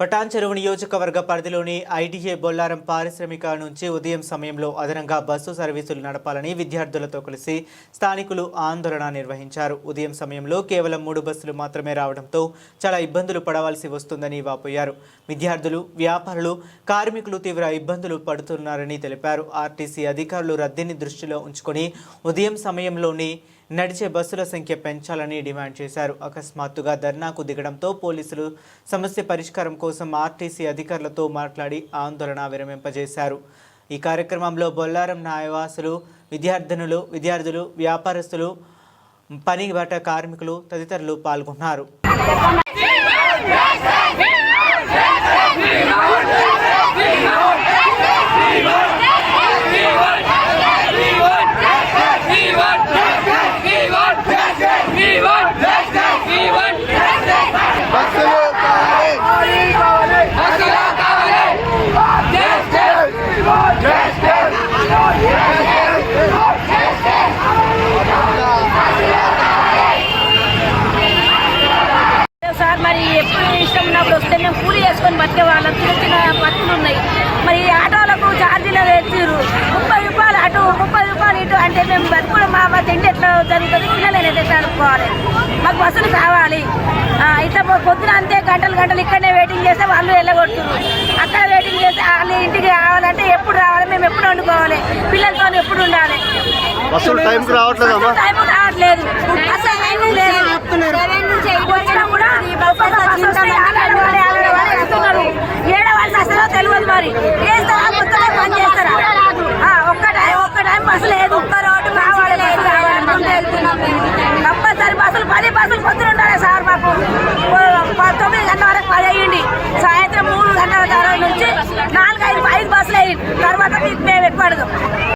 పటాన్ చెరువు నియోజకవర్గ పరిధిలోని ఐటీఏ బొల్లారం పారిశ్రామిక నుంచి ఉదయం సమయంలో అదనంగా బస్సు సర్వీసులు నడపాలని విద్యార్థులతో కలిసి స్థానికులు ఆందోళన నిర్వహించారు. ఉదయం సమయంలో కేవలం మూడు బస్సులు మాత్రమే రావడంతో చాలా ఇబ్బందులు పడవలసి వస్తుందని వాపోయారు. విద్యార్థులు వ్యాపారులు కార్మికులు తీవ్ర ఇబ్బందులు పడుతున్నారని తెలిపారు. ఆర్టీసీ అధికారులు రద్దీని దృష్టిలో ఉంచుకొని ఉదయం సమయంలోనే నడిచే బస్సుల సంఖ్య పెంచాలని డిమాండ్ చేశారు. అకస్మాత్తుగా ధర్నాకు దిగడంతో పోలీసులు సమస్య పరిష్కారం కోసం ఆర్టీసీ అధికారులతో మాట్లాడి ఆందోళన విరమింపజేశారు. ఈ కార్యక్రమంలో బొల్లారం న్యాయవాసులు విద్యార్థినులు విద్యార్థులు వ్యాపారస్తులు పని బట కార్మికులు తదితరులు పాల్గొన్నారు. సార్ మరి ఎప్పుడు ఇష్టం ఉన్నప్పుడు వస్తే మేము కూలి చేసుకొని బతికే వాళ్ళం. చిన్న చిన్న బతుకులు ఉన్నాయి. మరి ఈ ఆటోలకు ఛార్జీలు తెచ్చిర్రు ముప్పై రూపాయలు అటు ముప్పై రూపాయలు ఇటు అంటే మేము బతుకులు మా మా తిండి ఎట్లా జరుగుతుంది? పిల్లలు ఎట్లా అనుకోవాలి? మాకు బస్సులు కావాలి. ఆ, ఇట్లా పొద్దున అంతే గంటలు గంటలు ఇక్కడనే వెయిటింగ్ చేస్తే వాళ్ళు వెళ్ళగొడుతున్నారు అక్కడ వెయిటింగ్ చేస్తే వాళ్ళు ఇంటికి రావాలంటే ఎప్పుడు రావాలి? మేము ఎప్పుడు వండుకోవాలి? పిల్లలతో ఎప్పుడు ఉండాలి? టైంకి టైం రావట్లేదు. দাঁড়ানো